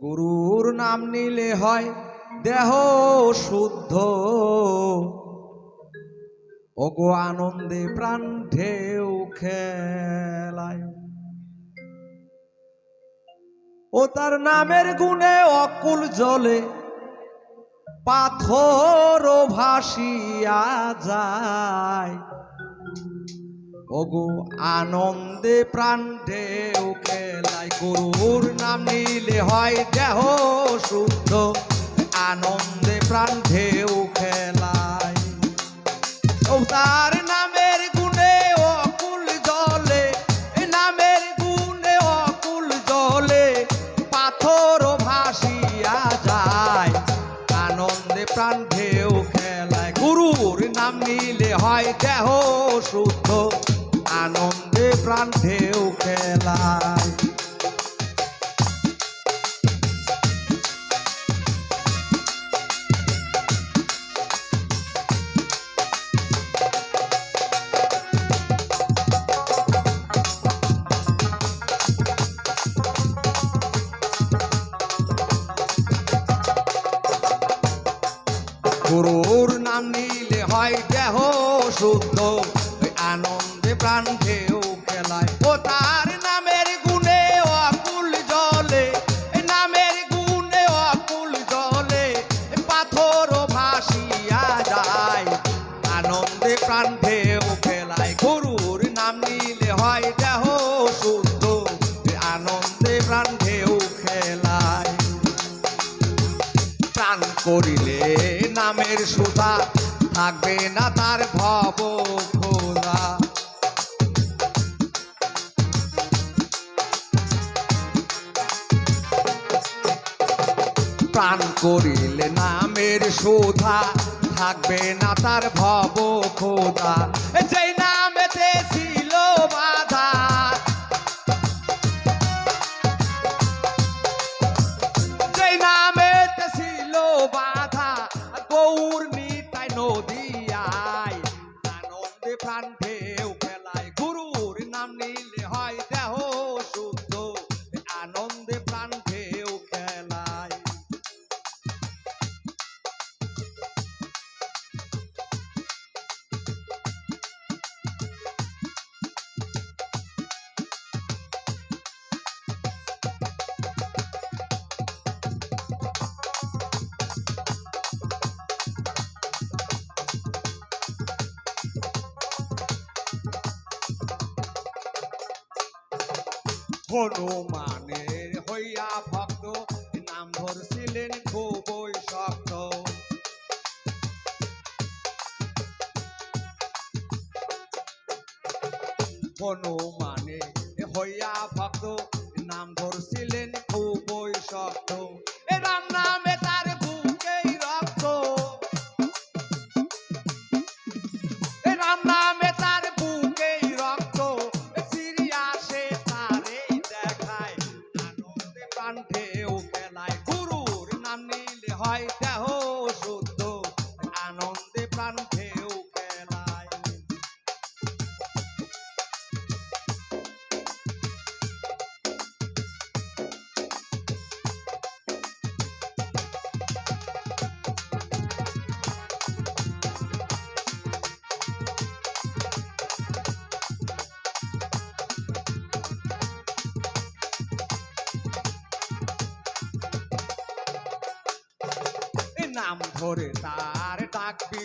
গুরুর নাম নিলে হয় দেহ শুদ্ধ। ওগো আনন্দে প্রাণ ঢেউ খেলায়। ও তার নামের গুণে অকুল জলে পাথর ভাসিয়া যায়। ওগো আনন্দে প্রাণ ঢেউ খেলাই, গুরুর নাম নিলে হয় দেহ শুদ্ধ। আনন্দে প্রাণ ঢেউ খেলাই। ও তার নামের গুণে অকুল জলে নামের গুণে অকুল জলে পাথর ভাসিয়া যায়। আনন্দে প্রাণ ঢেউ খেলায় গুরুর নাম নিলে হয় দেহ শুদ্ধ। প্রাণ ঢেউ খেলায়। গুরুর নাম নিলে হয় দেহ শুদ্ধ আনন্দে প্রাণ ঢেউ প্রাণ ঢেউ খেলায়। গুরুর নাম নিলে হয় দেহ শুদ্ধ। আনন্দে প্রাণ ঢেউ খেলায়। প্রাণ করিলে নামের সুধা থাকবে না তার ভব খোলা প্রাণ করিলে নামের সুধা থাকবে না তার ভব খোদা। যেই নামেতে হনুমানের হইয়া ভক্ত নাম ধরছিলেন খুবই শক্ত। হনুমানে হইয়া ভক্ত নাম ধরছিলেন খুবই শক্ত। নাম ধরে তার ডাকবি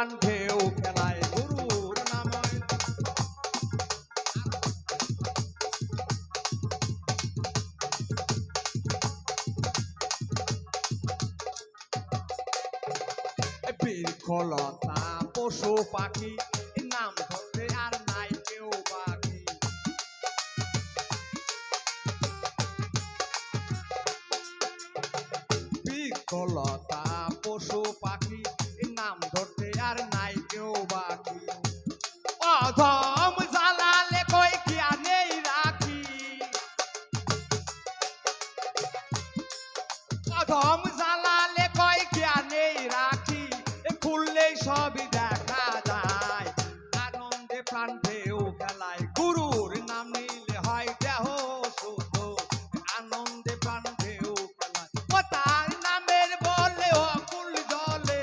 প্রাণ ঢেউ খেলায় গুরুর নাময় বৃক্ষলতা পশু পাখি নাম ধরতে আর নাই কেউ পশু পাখি অধম জ্বালালে কয় জ্ঞানেই রাখি? খুললেই সবই দেখা যায়। আনন্দে নামের বলে অকুল জলে।